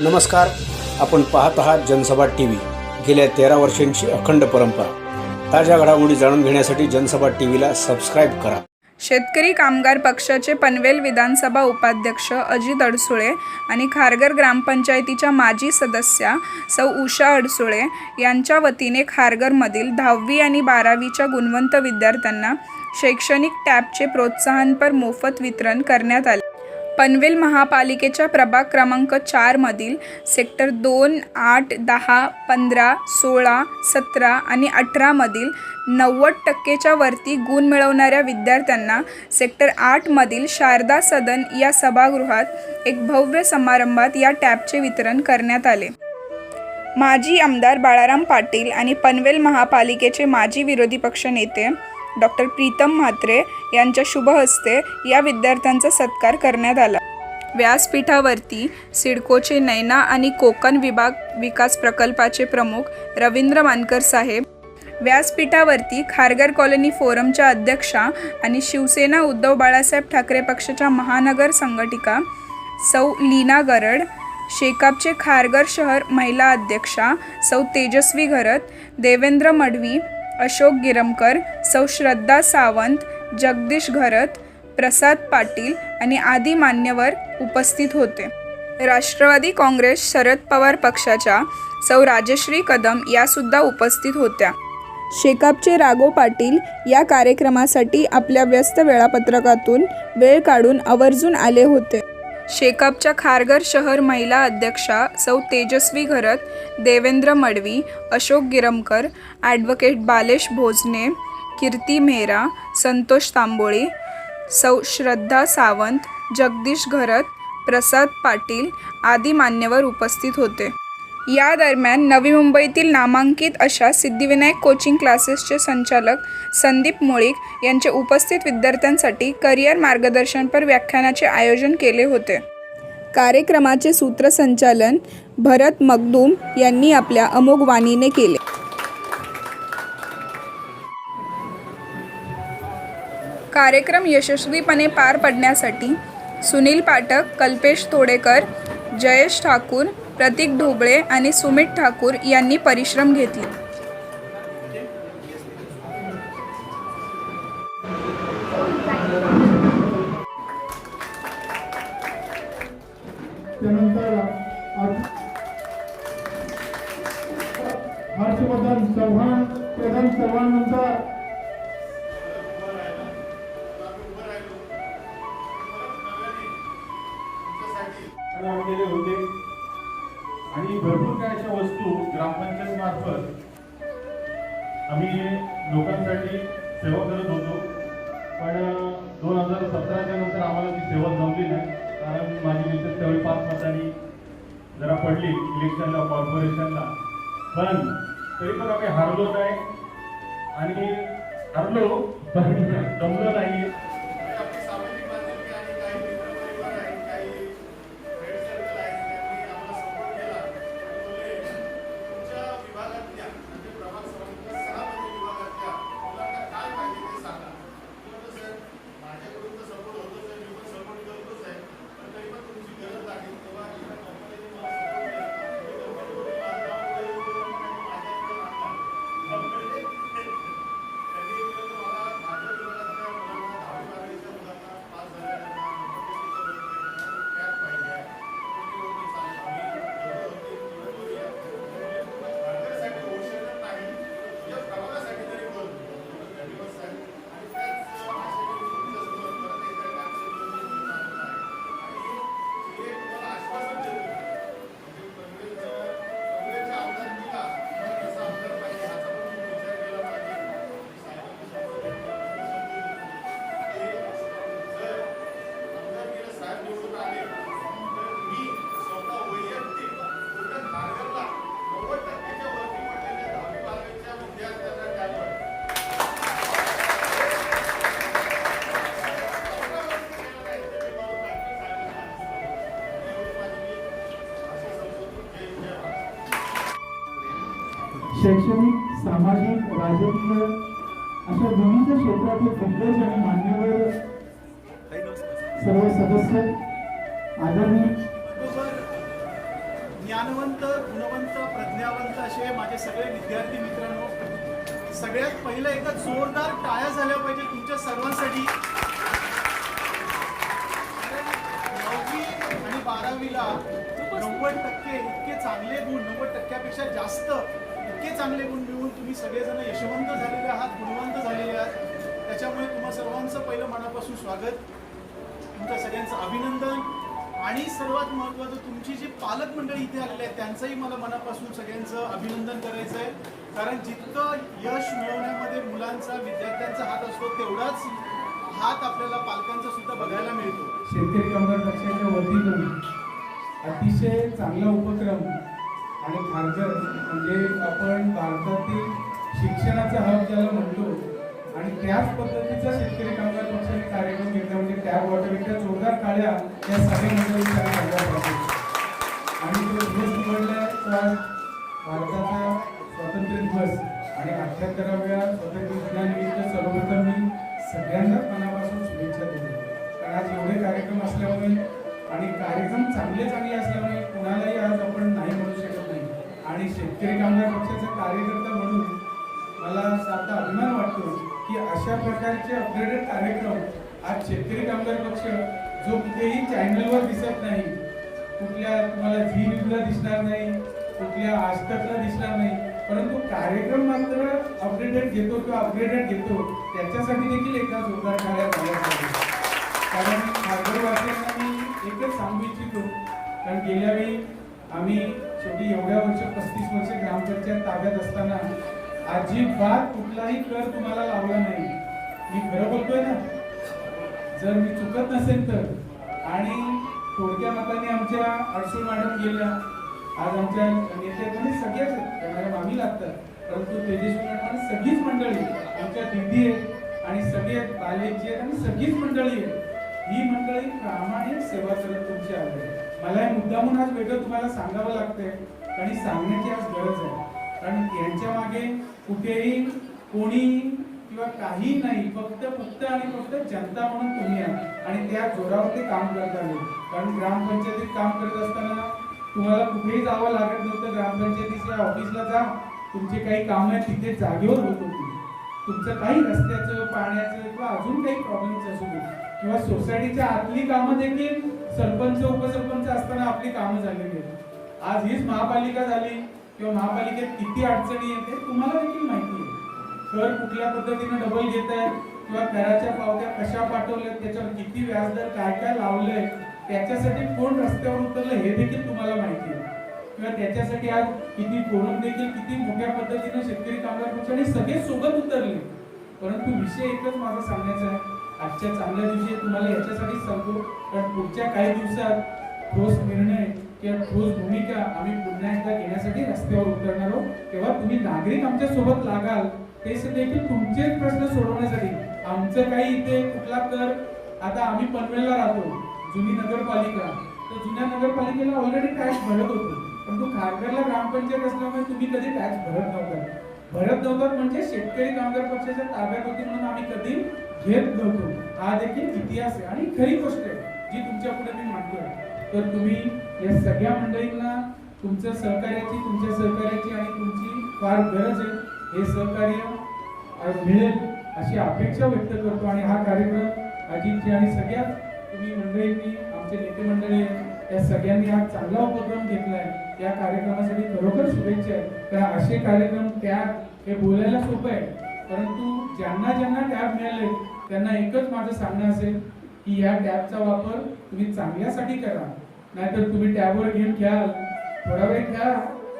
नमस्कार. आपण पाहत आहात जनसभा टी व्ही गेल्या तेरा वर्षांची अखंड परंपरा. ताज्या घडामोडी जाणून घेण्यासाठी जनसभा टी व्हीला सबस्क्राईब करा. शेतकरी कामगार पक्षाचे पनवेल विधानसभा उपाध्यक्ष अजित अडसुळे आणि खारघर ग्रामपंचायतीच्या माजी सदस्या सौ उषा अडसुळे यांच्या वतीने खारघरमधील दहावी आणि बारावीच्या गुणवंत विद्यार्थ्यांना शैक्षणिक टॅबचे प्रोत्साहनपर मोफत वितरण करण्यात आले. पनवेल महापालिकेच्या प्रभाग क्रमांक चारमधील सेक्टर दोन आठ दहा पंधरा सोळा सतरा आणि अठरामधील नव्वद टक्केच्या वरती गुण मिळवणाऱ्या विद्यार्थ्यांना सेक्टर आठमधील शारदा सदन या सभागृहात एक भव्य समारंभात या टॅबचे वितरण करण्यात आले. माजी आमदार बाळाराम पाटील आणि पनवेल महापालिकेचे माजी विरोधी पक्षनेते डॉक्टर प्रीतम म्हात्रे यांच्या शुभ हस्ते या विद्यार्थ्यांचा सत्कार करण्यात आला. व्यासपीठावरती सिडकोचे नैना आणि कोकण विभाग विकास प्रकल्पाचे प्रमुख रवींद्र मानकर साहेब व्यासपीठावरती खारगर कॉलनी फोरमच्या अध्यक्षा आणि शिवसेना उद्धव बाळासाहेब ठाकरे पक्षाच्या महानगर संघटिका सौ लीना गरड शेकापचे खारगर शहर महिला अध्यक्षा सौ तेजस्वी घरत देवेंद्र मडवी अशोक गिरमकर सौ श्रद्धा सावंत जगदीश घरत प्रसाद पाटील आणि आदी मान्यवर उपस्थित होते. राष्ट्रवादी काँग्रेस शरद पवार पक्षाच्या सौ राजश्री कदम यासुद्धा उपस्थित होत्या. शेकापचे राघो पाटील या कार्यक्रमासाठी आपल्या व्यस्त वेळापत्रकातून वेळ काढून आवर्जून आले होते. शेकापच्या खारघर शहर महिला अध्यक्षा सौ तेजस्वी घरत देवेंद्र मडवी अशोक गिरमकर ॲडव्होकेट बालेश भोजने कीर्ती मेहरा संतोष तांबोळी सौ श्रद्धा सावंत जगदीश घरत प्रसाद पाटील आदी मान्यवर उपस्थित होते. या दरम्यान नवी मुंबईतील नामांकित अशा सिद्धिविनायक कोचिंग क्लासेसचे संचालक संदीप मुळीक यांचे उपस्थित विद्यार्थ्यांसाठी करिअर मार्गदर्शनपर व्याख्यानाचे आयोजन केले होते. कार्यक्रमाचे सूत्रसंचालन भरत मगदूम यांनी आपल्या अमोघ वाणीने केले. कार्यक्रम यशस्वीपणे पार पडण्यासाठी सुनील पाठक कल्पेश तोडेकर जयेश ठाकूर प्रतीक ढोबळे आणि सुमित ठाकूर यांनी परिश्रम घेतले. हारलो पण जमलं नाही सगळ्यात पहिलं एकदा जोरदार टाळ्या झाल्या पाहिजे तुमच्या सर्वांसाठी. नववी आणि बारावीला नव्वद टक्के इतके चांगले गुण नव्वद टक्क्यापेक्षा जास्त इतके चांगले गुण मिळवून तुम्ही सगळेजण यशवंत झालेले आहात गुणवंत झालेले आहात. त्याच्यामुळे तुम्हा सर्वांचं पहिलं मनापासून स्वागत. तुमच्या सगळ्यांचं अभिनंदन. आणि सर्वात महत्त्वाचं तुमची जी पालक मंडळी इथे आलेली आहेत त्यांचंही मला मनापासून सगळ्यांचं अभिनंदन करायचं आहे कारण जितकं यश मिळवण्यामध्ये मुलांचा विद्यार्थ्यांचा हात असतो तेवढाच हात आपल्याला पालकांचा सुद्धा बघायला मिळतो. शेतकरी कामगार पक्षाच्या वतीनं अतिशय चांगला उपक्रम आणि खारघर म्हणजे आपण भारतातील शिक्षणाचा हब ज्याला म्हणतो आणि त्याच पद्धतीचा शेतकरी कामगार पक्षाने कार्यक्रम घेतला म्हणजे त्या वॉटरच्या जोरदार काळ्या या सगळ्या मंडळींच्या आणि तो दिवस निवडला भारताचा स्वातंत्र्य दिवस आणि अठ्याहत्तराव्या स्वातंत्र्य दिनानिमित्त सर्वप्रथम मी सगळ्यांना मनापासून शुभेच्छा देतो. कारण आज एवढे कार्यक्रम असल्यामुळे आणि कार्यक्रम चांगले चांगले असल्यामुळे कुणालाही आज आपण नाही म्हणू शकत नाही. आणि शेतकरी कामगार पक्षाचा कार्यकर्ता म्हणून मला आता अभिमान वाटतो की अशा प्रकारचे अपग्रेडेड कार्यक्रम आज शेतकरी कामगार पक्ष जो कुठेही चॅनलवर दिसत नाही कुठल्या तुम्हाला झी न्यूजला दिसणार नाही कुठल्या आजतकला दिसणार नाही परंतु कार्यक्रम मात्र अपडेटेड घेतो किंवा अपग्रेडेड घेतो त्याच्यासाठी देखील एका जोरदार कार्य झाल्या पाहिजे. कारण खासदारवासियांना मी एकच सांगू इच्छितो कारण गेल्या वेळी आम्ही शेवटी एवढ्या वर्ष पस्तीस वर्ष ग्रामपंचायत ताब्यात असताना अजिबात कुठलाही कर तुम्हाला लावला नाही. मी खरं बोलतोय ना जर मी चुकत नसेल तर. आणि थोडक्या मताने आमच्या अडसूळ मॅडम गेल्या आज आमच्या नेत्याकडे सगळ्याच आहेत. मागी मॅडम आम्ही लागतात परंतु तेजस्वी मॅडम सगळीच मंडळी आमच्या दिदी आहेत आणि सगळे बालेची आहेत आणि सगळीच मंडळी आहेत. ही मंडळी प्रामाणिक सेवा करत तुमची आहे. मला हे मुद्दामून आज वेगळं तुम्हाला सांगावं लागतंय. आणि सांगण्याची आज गरज आहे. कारण यांच्या मागे कुठेही कोणी किंवा काही नाही फक्त फक्त आणि फक्त जनता म्हणून तुम्ही आहात आणि त्या जोरावर ते काम करत आले. कारण ग्रामपंचायतीत काम करत असताना तुम्हाला कुठेही जावं लागत नव्हतं. ग्रामपंचायतीच्या ऑफिसला जा. तुमचे काही कामं आहे तिथे जागेवर होत होती तुमचं काही रस्त्याचं पाण्याचं किंवा अजून काही प्रॉब्लेम्स असू दे. किंवा सोसायटीच्या आतली कामं देखील सरपंच उपसरपंच असताना आपली कामं झालेली आहेत. आज हीच महापालिका झाली किंवा महापालिकेत किती अडचणी येते तुम्हाला देखील माहिती आहे. कर कुठल्या पद्धतीने डबल घेत आहे किंवा कराच्या पावत्या कशा पाठवल्यात त्याच्यावर किती व्याजदर काय काय लावलंय त्याच्यासाठी कोण रस्त्यावर उतरलं हे देखील तुम्हाला माहिती आहे. किंवा त्याच्यासाठी आज किती फोडून देखील किती मोठ्या पद्धतीने शेतकरी कामगार पक्ष आणि सगळे सोबत उतरले. परंतु विषय एकच माझा सांगण्याचा आहे. आजच्या चांगल्या दिवशी तुम्हाला याच्यासाठी सांगतो कारण पुढच्या काही दिवसात ठोस निर्णय किंवा ठोस भूमिका आम्ही पुन्हा एकदा घेण्यासाठी रस्त्यावर उतरणार आहोत. तेव्हा तुम्ही नागरिक आमच्यासोबत लागाल ते देखील तुमचेच प्रश्न सोडवण्यासाठी. आमचं काही इथे कुठला कर आता आम्ही पनवेलला राहतो. जुनी नगरपालिका. तर जुन्या नगरपालिकेला ऑलरेडी टॅक्स भरत होतो. परंतु खारघरला ग्रामपंचायत असल्यामुळे तुम्ही कधी टॅक्स भरत नव्हता. भरत नव्हतात म्हणजे शेतकरी कामगार पक्षाच्या ताब्यात होती म्हणून आम्ही कधी घेत नव्हतो. हा देखील इतिहास आहे आणि खरी गोष्ट आहे जी तुमच्यापुढे मी मांडतोय. तर तुम्ही या सगळ्या मंडळींना तुमच्या सहकार्याची तुमच्या सहकार्याची आणि तुमची फार गरज आहे. हे सहकार्य मिळेल अशी अपेक्षा व्यक्त करतो आणि हा कार्यक्रम अजितजी आणि सगळ्या तुम्ही मंडळींनी आमचे नेते मंडळी या सगळ्यांनी हा चांगला उपक्रम घेतलाय. या कार्यक्रमासाठी खरोखर शुभेच्छा आहेत. कारण असे कार्यक्रम टॅब हे बोलायला सोपं आहे. परंतु ज्यांना ज्यांना टॅब मिळाले त्यांना एकच माझं सांगणं असेल की या टॅबचा वापर तुम्ही चांगल्यासाठी करा. नाहीतर तुम्ही टॅबवर गेम खेळाल थोडा वेळ खेळा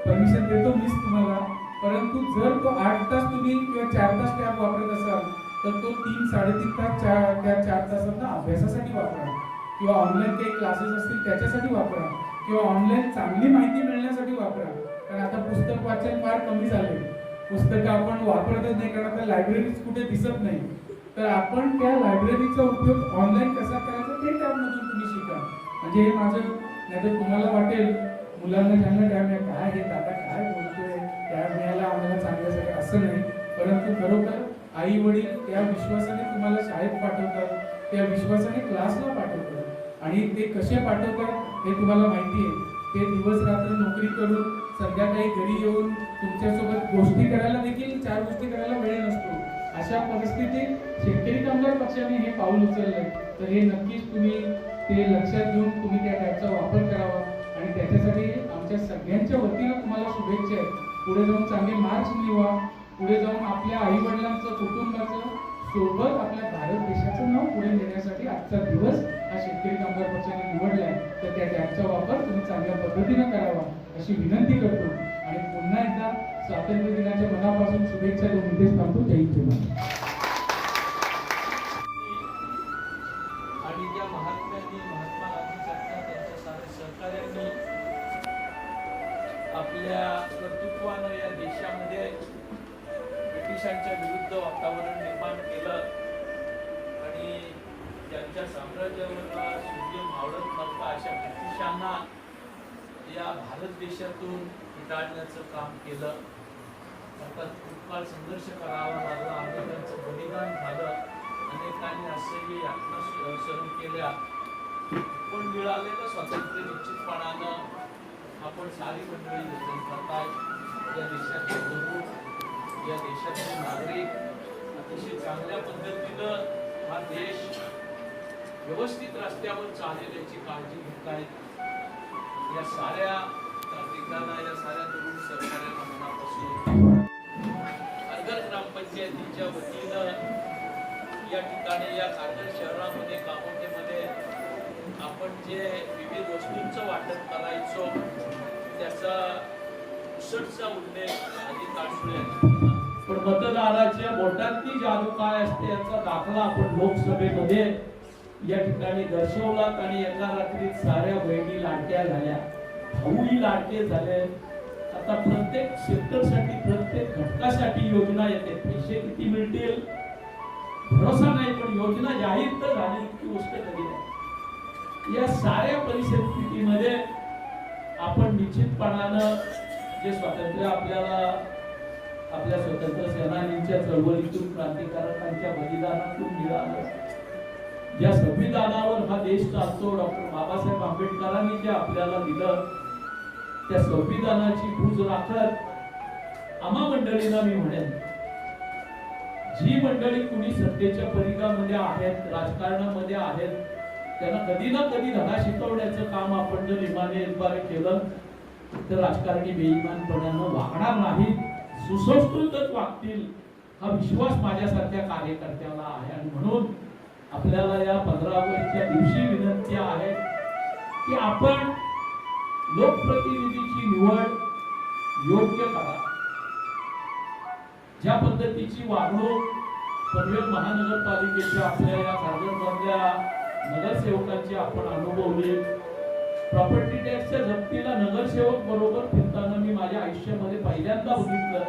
परमिशन देतो मीच तुम्हाला. परंतु जर तो आठ तास तुम्ही किंवा चार तास टॅब वापरत असाल तर तो तीन साडेतीन तास चार त्या चार तासांना अभ्यासासाठी वापरा. किंवा ऑनलाईन काही क्लासेस असतील त्याच्यासाठी वापरा. किंवा ऑनलाईन चांगली माहिती मिळण्यासाठी वापरा. कारण आता पुस्तक वाचन फार कमी झाले पुस्तकं आपण वापरतच नाही कारण आता लायब्ररीज कुठे दिसत नाही. तर आपण त्या लायब्ररीचा उपयोग ऑनलाईन कसा करायचा ते त्यामधून तुम्ही शिका. म्हणजे हे माझं नाहीतर तुम्हाला वाटेल मुलांना ज्यांना टॅब आहे काय हे दादा काय बोलतोय? टॅब मिळायला आम्हाला चांगल्यासाठी असं नाही. परंतु खरोखर आई वडील त्या विश्वासाने तुम्हाला शाळेत पाठवतात त्या विश्वासाने क्लासला पाठवतात. आणि ते कसे पाठवतात हे तुम्हाला माहिती आहे. ते दिवस रात्र नोकरी करून संध्याकाळी घरी येऊन तुमच्यासोबत गोष्टी करायला देखील चार गोष्टी करायला वेळ नसतो. अशा परिस्थितीत शेतकरी कामगार पक्षाने हे पाऊल उचललं तर हे नक्कीच तुम्ही ते लक्षात घेऊन तुम्ही त्या ॲपचा वापर करावा. आणि त्याच्यासाठी आमच्या सगळ्यांच्या वतीनं तुम्हाला शुभेच्छा आहेत. पुढे जाऊन चांगले मार्क्स मिळवा. पुढे जाऊन आपल्या आई वडिलांचं कुटुंबाचं सोबत आपल्या भारत देशाचं नाव पुढे नेण्यासाठी आजचा दिवस हा शेतकरी कामगार पक्षाने निवडलाय. तर त्या टॅबचा वापर तुम्ही चांगल्या पद्धतीनं करावा अशी विनंती करतो. आणि पुन्हा एकदा स्वातंत्र्य दिनाच्या मनापासून शुभेच्छा देऊन इथेच थांबतो. जय हिंद. या भारत देशातून हिटाळण्याचं काम केलं. अर्थात खूप काळ संघर्ष करावा लागला. अनेकांचं बलिदान झालं. अनेकांनी असं यातना सहन केल्या. पण मिळालेलं स्वातंत्र्य निश्चितपणानं आपण सारी मंडळी जतन करताय या देशाचे प्रमुख या देशाचे नागरिक अतिशय चांगल्या पद्धतीनं हा देश व्यवस्थित रस्त्यावर चालेल याची काळजी घेत आहेत या साऱ्या नागरिकांना या साऱ्या तरुण सहकार्यांना मनापासून खारघर ग्रामपंचायतीच्या वतीनं या ठिकाणी या खारघर शहरामध्ये गावोटेमध्ये आपण जे विविध वस्तूंचं वाटप करायचो त्याचा उसटचा उल्लेख आधी आडसुळे पण मतदाराच्या बोटातली जादू काय असते याचा दाखला आपण लोकसभेमध्ये या ठिकाणी दर्शवलात आणि एका रात्रीत साऱ्या बहिणी लाडक्या झाल्या. भाऊही लाडके झाले. आता प्रत्येक सेक्टरसाठी प्रत्येक घटकासाठी योजना येते. पैसे किती मिळतील? भरोसा नाही पण योजना जाहीर तर झाली इतकी गोष्ट कधी नाही. या साऱ्या परिस्थितीमध्ये आपण निश्चितपणानं जे स्वातंत्र्य आपल्याला आपल्या स्वतंत्र सेनानींच्या चळवळीतून क्रांतिकारकांच्या बलिदानातून मिळालं ज्या संविधानावर हा देश चालतो डॉक्टर बाबासाहेब आंबेडकरांनी जे आपल्याला दिलं त्या संविधानाची भूज राखत आम्हा मंडळींना मी म्हणेन जी मंडळी कुणी सत्तेच्या परिघामध्ये आहेत राजकारणामध्ये आहेत त्यांना कधी ना कधी धडा शिकवण्याचं काम आपण जर इमाने केलं तर राजकारणी बेईमानपणानं वागणार नाहीत. सुसंस्कृतच वागतील हा विश्वास माझ्यासारख्या कार्यकर्त्याला आहे. आणि म्हणून आपल्याला या पंधरा ऑगस्टच्या दिवशी विनंती आहे की आपण लोकप्रतिनिधीची निवड योग्य करा. ज्या पद्धतीची वागणूक पनवेल महानगरपालिकेच्या आपल्या या कार्यक्रमातल्या नगरसेवकांची आपण अनुभवली. प्रॉपर्टी टॅक्सच्या जप्तीला नगरसेवक बरोबर फिरताना मी माझ्या आयुष्यामध्ये पहिल्यांदा बघितलं.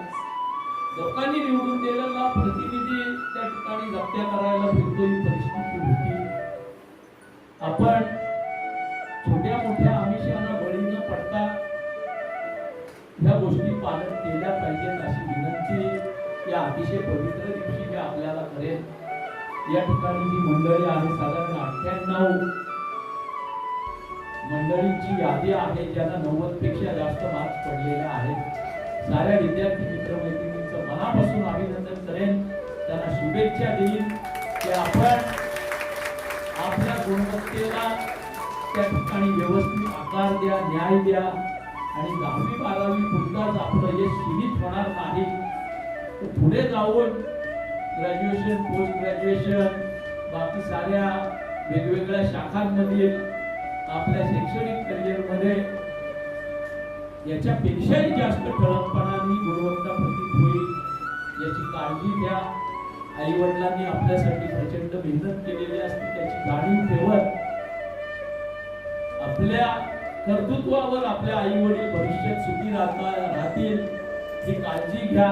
लोकांनी निवडून दिलेला प्रतिनिधी त्या ठिकाणी जप्त्या करायला फिरतो ही परिस्थिती होती. आपण छोट्या मोठ्या आमिषांना बळी न पडता ह्या गोष्टी पालन केल्या पाहिजेत अशी विनंती या अतिशय पवित्र दिवशी मी आपल्याला करेन. या ठिकाणी जी मंडळी आहे साधारण अठ्ठ्याण्णव मंडळींची यादी आहे ज्यांना नव्वदपेक्षा जास्त मार्क्स पडलेले आहेत. साऱ्या विद्यार्थी मित्रमैत्री मनापासून अभिनंदन करेन. त्यांना शुभेच्छा देईन की आपण आपल्या गुणवत्तेला त्या ठिकाणी व्यवस्थित आकार द्या न्याय द्या आणि दहावी बारावी पुरताच आपलं हे सीमित होणार नाही. पुढे जाऊन ग्रॅज्युएशन पोस्ट ग्रॅज्युएशन बाकी साऱ्या वेगवेगळ्या शाखांमधील आपल्या शैक्षणिक करिअरमध्ये याच्यापेक्षाही जास्त ठळकपणाने गुणवत्ता प्रतीत होईल. याची काळजी घ्या. आईवडिलांनी आपल्यासाठी प्रचंड मेहनत केलेली असते त्याची जाणीव ठेवत. आपल्या कर्तृत्वावर आपल्या आई वडील भविष्यात सुखी राहता राहतील ही काळजी घ्या.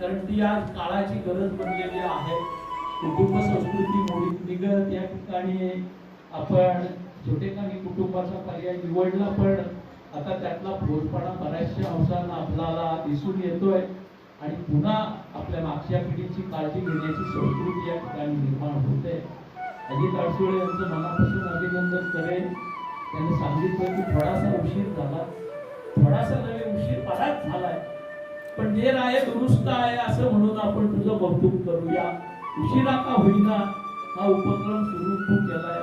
कारण ती आज काळाची गरज बनलेली आहे. कुटुंब संस्कृती मोडीत निघत या ठिकाणी आपण छोटेखानी कुटुंबाचा पर्याय निवडला पण आता त्यातला भोजपणा बऱ्याचशा अंशांना आपल्याला दिसून येतोय. आणि पुन्हा आपल्या मागच्या पिढीची काळजी घेण्याची संस्कृती या ठिकाणी निर्माण होते. अजित अडसुळे यांचं मनापासून अभिनंदन करेन. त्यांनी सांगितलं की थोडासा उशीर झाला. थोडासा पण जे आहे दुरुस्त आहे असं म्हणून आपण तुझं कौतुक करूया. उशिरा का होईना हा उपक्रम सुरू तू केलाय.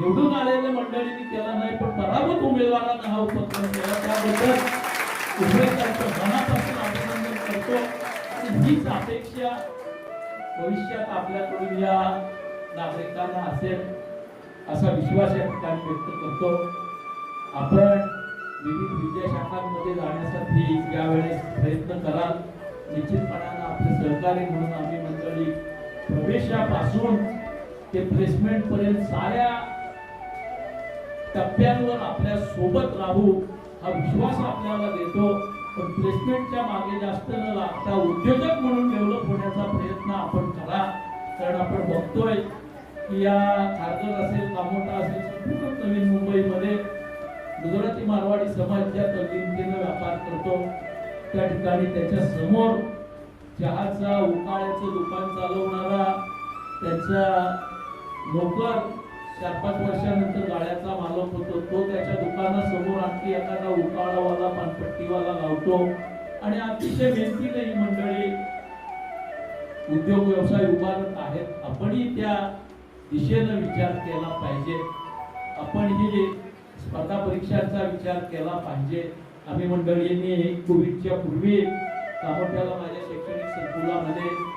निवडून आलेल्या मंडळींनी केला नाही पण पराभूत उमेदवारांना हा उपक्रम केला. त्याबद्दल उमेदवाराचं मनापासून अभिनंदन करतो हीच अपेक्षा भविष्यात आपल्याकडून या नागरिकांना असेल असा विश्वास या ठिकाणी व्यक्त करतो. आपण विविध विद्याशाखांमध्ये जाण्यासाठी यावेळेस प्रयत्न कराल. निश्चितपणानं आपले सहकारी म्हणून आम्ही मंडळी प्रवेशापासून ते प्लेसमेंटपर्यंत साऱ्या टप्प्यांवर आपल्यासोबत राहू हा विश्वास आपल्याला देतो. पण प्लेसमेंटच्या मागे जास्त न लागता उद्योजक म्हणून डेव्हलप होण्याचा प्रयत्न आपण करा. कारण आपण बघतोय की या खारघर असेल कामोटा असेल संपूर्ण नवीन मुंबईमध्ये गुजराती मारवाडी समाज ज्या तल्लीनतेनं व्यापार करतो. त्या ठिकाणी त्याच्यासमोर चहाचा उकाळ्याचं दुकान चालवणारा त्याचा नोकर चार पाच वर्षानंतर गाड्याचा मालक होतो. तो त्याच्या दुकानासमोर आणखी एखादा उकाळावाला पानपट्टीवाला लावतो. आणि अतिशय मेहनतीने ही मंडळी. उद्योग व्यवसाय उभारत आहेत. आपणही त्या दिशेनं विचार केला पाहिजे. आपण ही स्पर्धा परीक्षांचा विचार केला पाहिजे. आम्ही मंडळींनी कोविडच्या पूर्वी कामोठ्याला माझ्या शैक्षणिक संकुलामध्ये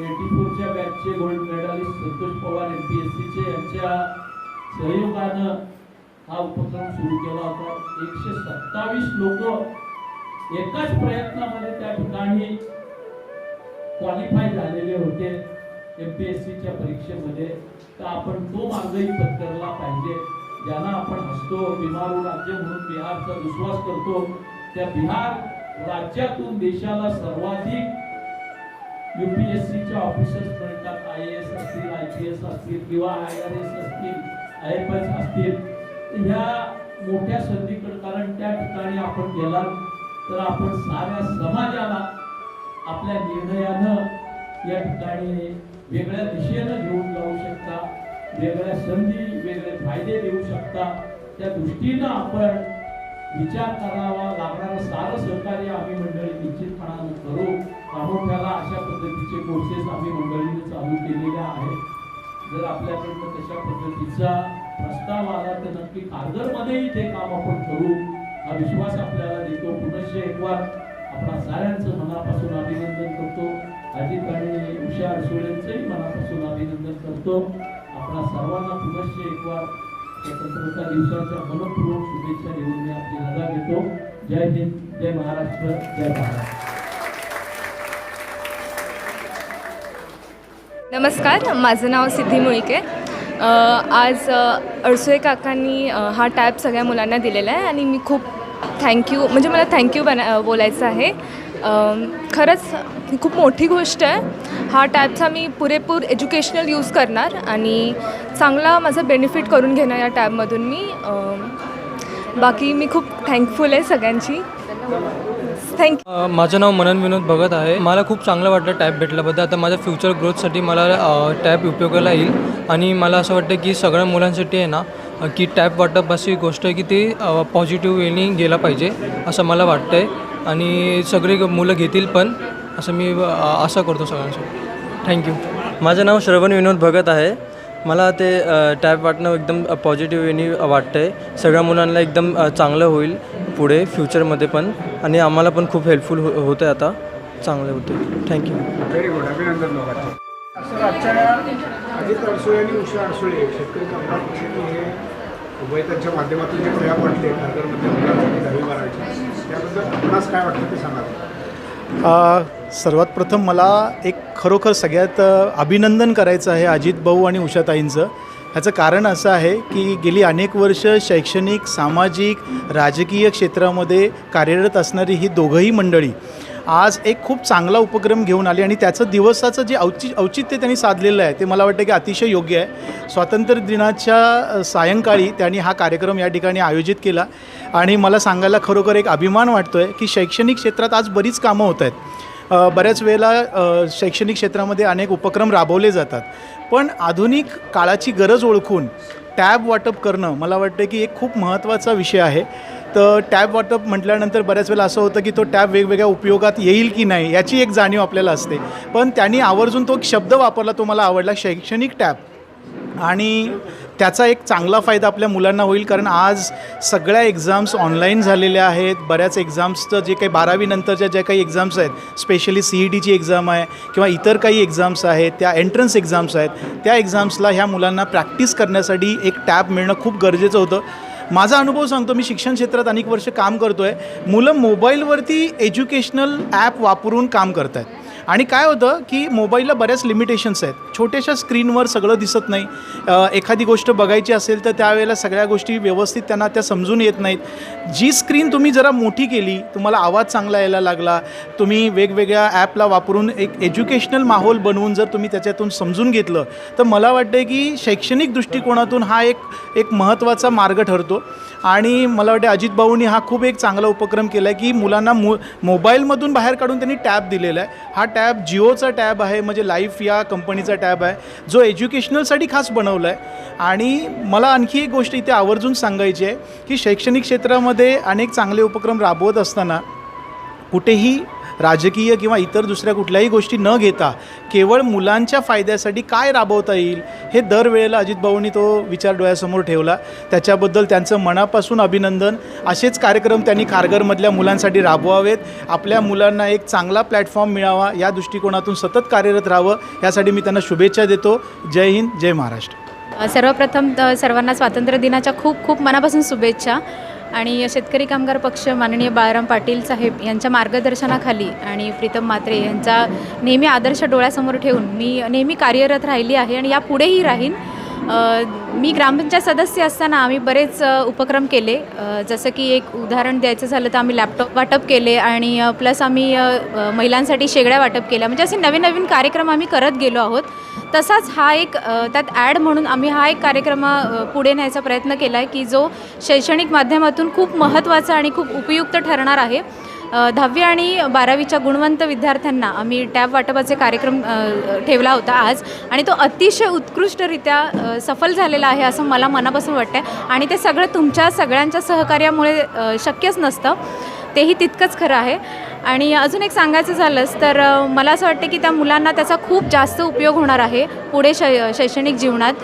एटी फोरच्या बॅचचे gold medalist Santosh Pawar M P S सीचे यांच्या सहयोगानं हा उपक्रम सुरू केला होता. एकशे सत्तावीस लोक एकाच प्रयत्नामध्ये त्या ठिकाणी क्वालिफाय झालेले होते एम पी एस सीच्या परीक्षेमध्ये. तर आपण तो मार्गही पत्करला पाहिजे. ज्यांना आपण हसतो बिमारू राज्य म्हणून बिहारचा विश्वास करतो त्या बिहार राज्यातून देशाला सर्वाधिक युपीएससीच्या ऑफिसर्स मिळतात आय ए एस असतील आय पी एस असतील किंवा आय आर एस असतील आय एफ एस असतील तर ह्या मोठ्या संधीकडे कारण त्या ठिकाणी आपण गेला तर आपण साऱ्या समाजाला आपल्या निर्णयानं या ठिकाणी वेगळ्या दिशेनं घेऊन जाऊ शकता वेगळ्या संधी वेगळे फायदे देऊ शकता. त्या दृष्टीनं आपण विचार करावा लागणारं सारं सहकार्य आम्ही मंडळी निश्चितपणानं करू. प्रामुख्याला अशा पद्धतीचे कोर्सेस आम्ही मंडळीने चालू केलेले आहेत. जर आपल्याकडनं तशा पद्धतीचा प्रस्ताव आला तर नक्की कारगरमध्येही ते काम आपण करू. हा विश्वास आपल्याला देतो. पुनश्च एकवार आपल्या आपणा साऱ्यांचं मनापासून अभिनंदन करतो. अजित आणि उषा अडसोळेंचंही मनापासून अभिनंदन करतो. आपणा सर्वांना पुनश्च एकवार स्वतंत्रता दिवसाच्या मनपूर्वक शुभेच्छा देऊन मी आपली रजा घेतो. जय हिंद जय महाराष्ट्र जय भारत. नमस्कार माझं नाव सिद्धी मुळके. आज अ, अडसुळे काकांनी हा टॅब सगळ्या मुलांना दिलेला आहे आणि मी खूप थँक्यू म्हणजे मला थँक्यू बना बोलायचं आहे. खरंच ही खूप मोठी गोष्ट आहे. हा टॅबचा मी पुरेपूर एज्युकेशनल यूज करणार आणि चांगला माझा बेनिफिट करून घेणार या टॅबमधून मी. बाकी मी खूप थँकफुल आहे सगळ्यांची. थँक्यू अ, माझं नाव मनन विनोद भगत आहे. मला खूप चांगलं वाटलं टॅब भेटल्याबद्दल आता माझ्या फ्युचर ग्रोथसाठी मला अ, टॅब उपयोगाला येईल. आणि मला असं वाटतं की सगळ्या मुलांसाठी आहे ना अ, की टॅब वाटप अशी गोष्ट आहे की ती पॉझिटिव्ह वेनी गेला पाहिजे असं मला वाटतं आहे आणि सगळी मुलं घेतील पण असं मी अ, आशा करतो सगळ्यांसोबत. थँक्यू माझं नाव श्रवण विनोद भगत आहे. मला ते टॅप वाटणं एकदम पॉझिटिव्ह वेनी वाटतं आहे सगळ्या मुलांना एकदम चांगलं होईल पुढे फ्युचरमध्ये पण. आणि आम्हाला पण खूप हेल्पफुल हो होतं आहे आता. चांगले होते थँक्यू व्हेरी गुड अभिनंदन दोघांचे आजच्या अजित अडसुळे आणि उषा अडसुळे शेतकरी कामगार पक्षाने हे उभय त्यांच्या माध्यमातून जे प्रया वाटले खारघरमध्ये मुलांसाठी दहावी बारावीची. त्याबद्दल आपणास काय वाटतं ते सांगा. सर्वात प्रथम मला एक खरोखर सगळ्यात अभिनंदन करायचं आहे अजित भाऊ आणि उषाताईंचं. ह्याचं कारण असं आहे की गेली अनेक वर्ष शैक्षणिक सामाजिक राजकीय क्षेत्रामध्ये कार्यरत असणारी ही दोघंही मंडळी आज एक खूप चांगला उपक्रम घेऊन आली आणि त्याचं दिवसाचं जे औचि औचित्य त्यांनी साधलेलं आहे ते मला वाटतं की अतिशय योग्य आहे. स्वातंत्र्य दिनाच्या सायंकाळी त्यांनी हा कार्यक्रम या ठिकाणी आयोजित केला. आणि मला सांगायला खरोखर एक अभिमान वाटतो आहे की शैक्षणिक क्षेत्रात आज बरीच कामं होत आहेत. बऱ्याच वेळेला शैक्षणिक क्षेत्रामध्ये अनेक उपक्रम राबवले जातात. पण आधुनिक काळाची गरज ओळखून टॅब वाटप करणं मला वाटतं की एक खूप महत्त्वाचा विषय आहे. तर टॅब वाटप म्हटल्यानंतर बऱ्याच वेळेला असं होतं की तो टॅब वेगवेगळ्या उपयोगात येईल की नाही याची एक जाणीव आपल्याला असते. पण त्यांनी आवर्जून तो एक शब्द वापरला तो मला आवडला शैक्षणिक टॅब. आणि त्याचा एक चांगला फायदा आपल्या मुलांना होईल कारण आज सगळ्या एक्झाम्स ऑनलाईन झालेल्या आहेत. बऱ्याच एक्झाम्सचं जे काही बारावीनंतरच्या ज्या काही एक्झाम्स आहेत स्पेशली सी ई डीची एक्झाम आहे किंवा इतर काही एक्झाम्स आहेत त्या एंट्रन्स एक्झाम्स आहेत त्या एक्झाम्सला ह्या मुलांना प्रॅक्टिस करण्यासाठी एक टॅब मिळणं खूप गरजेचं होतं. माझा अनुभव सांगतो मी शिक्षण क्षेत्रात अनेक वर्ष काम करतो आहे मुलं मोबाईलवरती एज्युकेशनल ॲप वापरून काम करत आहेत आणि काय होतं की मोबाईलला बऱ्याच लिमिटेशन्स आहेत. छोट्याशा स्क्रीनवर सगळं दिसत नाही. एखादी गोष्ट बघायची असेल तर त्यावेळेला सगळ्या गोष्टी व्यवस्थित त्यांना त्या समजून येत नाहीत. जी स्क्रीन तुम्ही जरा मोठी केली तुम्हाला आवाज चांगला यायला लागला तुम्ही वेगवेगळ्या ॲपला वापरून एक एज्युकेशनल माहोल बनवून जर तुम्ही त्याच्यातून समजून घेतलं तर मला वाटतं की शैक्षणिक दृष्टिकोनातून हा एक एक महत्त्वाचा मार्ग ठरतो. आणि मला वाटतं अजित भाऊंनी हा खूप एक चांगला उपक्रम केला आहे की मुलांना मु मोबाईलमधून बाहेर काढून त्यांनी टॅब दिलेला आहे. हा टॅब जिओचा टॅब आहे म्हणजे लाईफ या कंपनीचा टॅब आहे जो एज्युकेशनलसाठी खास बनवला आहे आणि मला आणखी एक गोष्ट इथे आवर्जून सांगायची आहे की शैक्षणिक क्षेत्रामध्ये अनेक चांगले उपक्रम राबवत असताना कुठेही राजकीय किंवा इतर दुसऱ्या कुठल्याही गोष्टी न घेता केवळ मुलांच्या फायद्यासाठी काय राबवता येईल हे दरवेळेला अजित भाऊंनी तो विचार डोळ्यासमोर ठेवला. त्याच्याबद्दल त्यांचं मनापासून अभिनंदन. असेच कार्यक्रम त्यांनी खारघरमधल्या मुलांसाठी राबवावेत. आपल्या मुलांना एक चांगला प्लॅटफॉर्म मिळावा या दृष्टिकोनातून सतत कार्यरत राहावं यासाठी मी त्यांना शुभेच्छा देतो. जय हिंद जय महाराष्ट्र. सर्वप्रथम तर सर्वांना स्वातंत्र्य दिनाच्या खूप खूप मनापासून शुभेच्छा. आणि शेतकरी कामगार पक्ष माननीय बाळाराम पाटील साहेब यांच्या मार्गदर्शनाखाली आणि प्रीतम मात्रे यांचा नेहमी आदर्श डोळ्यासमोर ठेवून मी नेहमी कार्यरत राहिली आहे आणि यापुढेही राहीन. मी ग्रामपंचायत सदस्य असताना आम्ही बरेच उपक्रम केले. जसं की एक उदाहरण द्यायचं झालं तर आम्ही लॅपटॉप वाटप केले आणि प्लस आम्ही महिलांसाठी शेगड्या वाटप केल्या. म्हणजे असे नवीन नवीन कार्यक्रम आम्ही करत गेलो आहोत. तसाच हा एक त्यात ॲड म्हणून आम्ही हा एक कार्यक्रम पुढे न्यायचा प्रयत्न केला आहे की जो शैक्षणिक माध्यमातून खूप महत्त्वाचा आणि खूप उपयुक्त ठरणार आहे. दहावी आणि बारावीच्या गुणवंत विद्यार्थ्यांना आम्ही टॅब वाटपाचे कार्यक्रम ठेवला होता आज. आणि तो अतिशय उत्कृष्टरित्या सफल झालेला आहे असं मला मनापासून वाटतं आहे आणि ते सगळं तुमच्या सगळ्यांच्या सहकार्यामुळे शक्यच नसतं. तेही तितकंच खरं आहे. आणि अजून एक सांगायचं झालंच तर मला असं वाटतं की त्या मुलांना त्याचा खूप जास्त उपयोग होणार आहे पुढे शै शैक्षणिक जीवनात.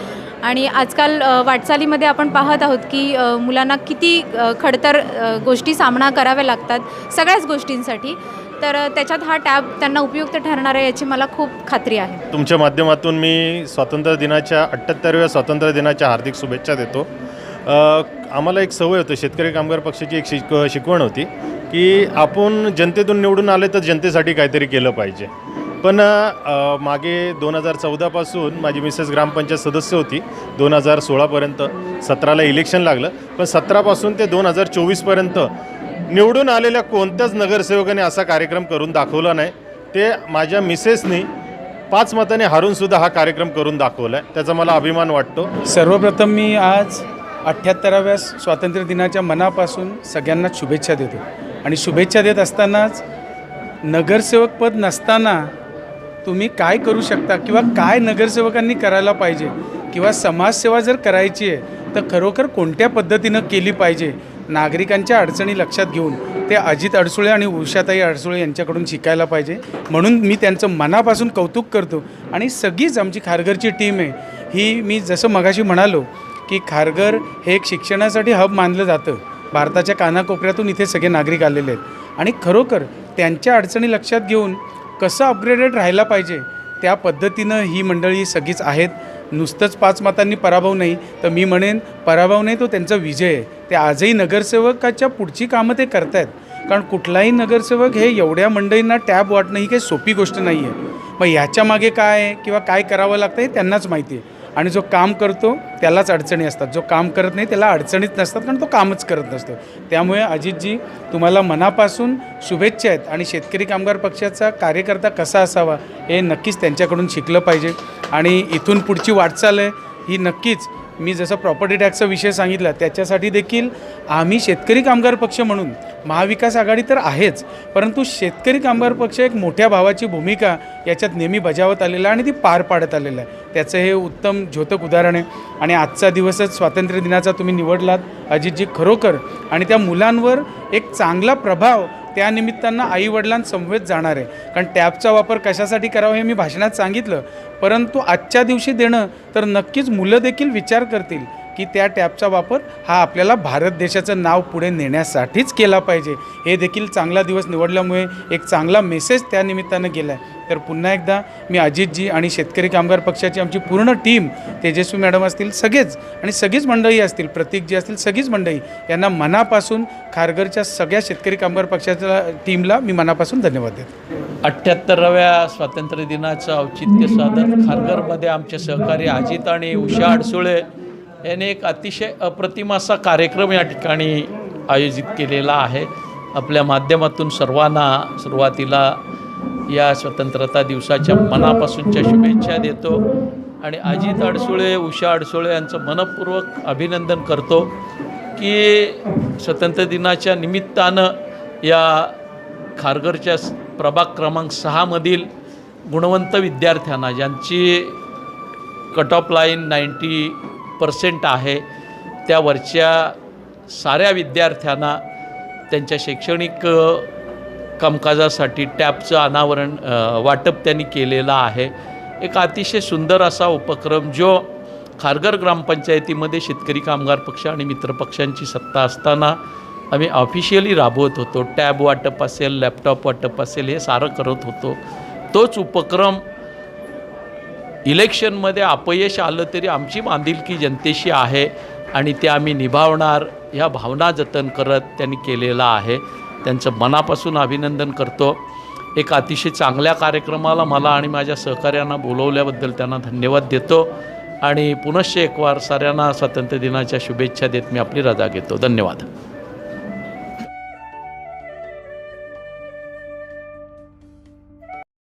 आणि आजकाल वाटचालीमध्ये आपण पाहत आहोत की मुलांना किती खडतर गोष्टी सामना कराव्या लागतात सगळ्याच गोष्टींसाठी. तर त्याच्यात हा टॅब त्यांना उपयुक्त ठरणार आहे याची मला खूप खात्री आहे. तुमच्या माध्यमातून मी स्वातंत्र्य दिनाच्या अठ्ठ्याहत्तरव्या स्वातंत्र्य दिनाच्या हार्दिक शुभेच्छा देतो. आम्हाला एक सवय होतं शेतकरी कामगार पक्षाची एक शिक शिकवण होती की आपण जनतेतून निवडून आले तर जनतेसाठी काहीतरी केलं पाहिजे. पण मागे दोन हजार चौदापासून माझी मिसेस ग्रामपंचायत सदस्य होती. दोन हजार सोळापर्यंत सतराला इलेक्शन लागलं. पण सतरापासून ते दोन हजार चोवीसपर्यंत निवडून आलेल्या कोणत्याच नगरसेवकाने असा कार्यक्रम करून दाखवला नाही. ते माझ्या मिसेसनी पाच मताने हारूनसुद्धा हा कार्यक्रम करून दाखवला आहे त्याचा मला अभिमान वाटतो. सर्वप्रथम मी आज अठ्ठ्याहत्तराव्या स्वातंत्र्य दिनाच्या मनापासून सगळ्यांना शुभेच्छा देतो. आणि शुभेच्छा देत असतानाच नगरसेवक पद नसताना तुम्ही काय करू शकता किंवा काय नगरसेवकांनी करायला पाहिजे? किंवा समाजसेवा जर करायची आहे तर खरोखर कोणत्या पद्धतीनं केली पाहिजे? नागरिकांच्या अडचणी लक्षात घेऊन ते अजित अडसुळे आणि उषाताई अडसुळे यांच्याकडून शिकायला पाहिजे. म्हणून मी त्यांचं मनापासून कौतुक करतो. आणि सगळीच आमची खारघरची टीम आहे. ही मी जसं मगाशी म्हणालो की खारघर हे एक शिक्षणासाठी हब मानलं जातं. भारताच्या कानाकोपऱ्यातून इथे सगळे नागरिक आलेले आहेत. आणि खरोखर त्यांच्या अडचणी लक्षात घेऊन कसं अपग्रेडेड राहायला पाहिजे? त्या पद्धतीनं ही मंडळी सगळीच आहेत. नुसतंच पाच मतांनी पराभव नाही तर मी म्हणेन पराभव नाही तो त्यांचा विजय आहे. ते आजही नगरसेवकाच्या पुढची कामं ते करतायत. कारण कुठलाही नगरसेवक हे एवढ्या मंडळींना टॅब वाटणं ही काही सोपी गोष्ट नाही आहे मग ह्याच्या मागे काय आहे किंवा काय करावं लागतं हे त्यांनाच माहिती आहे. आणि जो काम करतो त्यालाच अडचणी असतात. जो काम करत नाही त्याला अडचणीत नसतात कारण तो कामच करत नसतो. त्यामुळे अजितजी तुम्हाला मनापासून शुभेच्छा आहेत आणि शेतकरी कामगार पक्षाचा कार्यकर्ता कसा असावा हे नक्कीच त्यांच्याकडून शिकलं पाहिजे. आणि इथून पुढची वाटचाल आहे ही नक्कीच मी जसं प्रॉपर्टी टॅक्सचा विषय सांगितला त्याच्यासाठी देखील आम्ही शेतकरी कामगार पक्ष म्हणून महाविकास आघाडी तर आहेच परंतु शेतकरी कामगार पक्ष एक मोठ्या भावाची भूमिका याच्यात नेहमी बजावत आलेला आहे आणि ती पार पाडत आलेलं आहे. त्याचं हे उत्तम झोतक उदाहरण आहे. आणि आजचा दिवसच स्वातंत्र्य दिनाचा तुम्ही निवडलात अजितजी खरोखर आणि त्या मुलांवर एक चांगला प्रभाव त्या निमित्तानं आईवडिलांसमवेत जाणार आहे. कारण टॅबचा वापर कशासाठी करावा हे मी भाषणात सांगितलं. परंतु आजच्या दिवशी देणं तर नक्कीच मुलं देखील विचार करतील. की त्या टॅबचा वापर हा आपल्याला भारत देशाचं नाव पुढे नेण्यासाठीच केला पाहिजे. हे देखील चांगला दिवस निवडल्यामुळे एक चांगला मेसेज त्या निमित्तानं गेला आहे तर पुन्हा एकदा मी अजितजी आणि शेतकरी कामगार पक्षाची आमची पूर्ण टीम तेजस्वी मॅडम असतील सगळेच आणि सगळीच मंडळी असतील प्रतीकजी असतील सगळीच मंडळी यांना मनापासून खारघरच्या सगळ्या शेतकरी कामगार पक्षाच्या टीमला मी मनापासून धन्यवाद देतो. अठ्ठ्याहत्तराव्या स्वातंत्र्य दिनाचं औचित्य साधत खारघरमध्ये आमचे सहकारी अजित आणि उषा अडसुळे याने एक अतिशय अप्रतिम असा कार्यक्रम या ठिकाणी आयोजित केलेला आहे. आपल्या माध्यमातून सर्वांना सुरुवातीला या स्वतंत्रता दिवसाच्या मनापासूनच्या शुभेच्छा देतो आणि अजित अडसुळे उषा अडसुळे यांचं मनपूर्वक अभिनंदन करतो की स्वतंत्र दिनाच्या निमित्तानं या खारघरच्या प्रभाग क्रमांक सहामधील गुणवंत विद्यार्थ्यांना ज्यांची cut off line ninety percent आहे. त्या वरच्या साऱ्या विद्यार्थ्यांना त्यांच्या शैक्षणिक कामकाजासाठी टॅबचं अनावरण वाटप त्यांनी केलेलं आहे. एक अतिशय सुंदर असा उपक्रम जो खारघर ग्रामपंचायतीमध्ये शेतकरी कामगार पक्ष आणि मित्रपक्षांची सत्ता असताना आम्ही ऑफिशियली राबवत होतो. टॅब वाटप असेल लॅपटॉप वाटप असेल हे सारं करत होतो. तोच उपक्रम इलेक्शनमध्ये अपयश आलं तरी आमची बांधिलकी जनतेशी आहे आणि ते आम्ही निभावणार ह्या भावना जतन करत त्यांनी केलेला आहे. त्यांचं मनापासून अभिनंदन करतो. एक अतिशय चांगल्या कार्यक्रमाला मला आणि माझ्या सहकाऱ्यांना बोलवल्याबद्दल त्यांना धन्यवाद देतो. आणि पुनश्च एकवार साऱ्यांना स्वातंत्र्य दिनाच्या शुभेच्छा देत मी आपली रजा घेतो. धन्यवाद.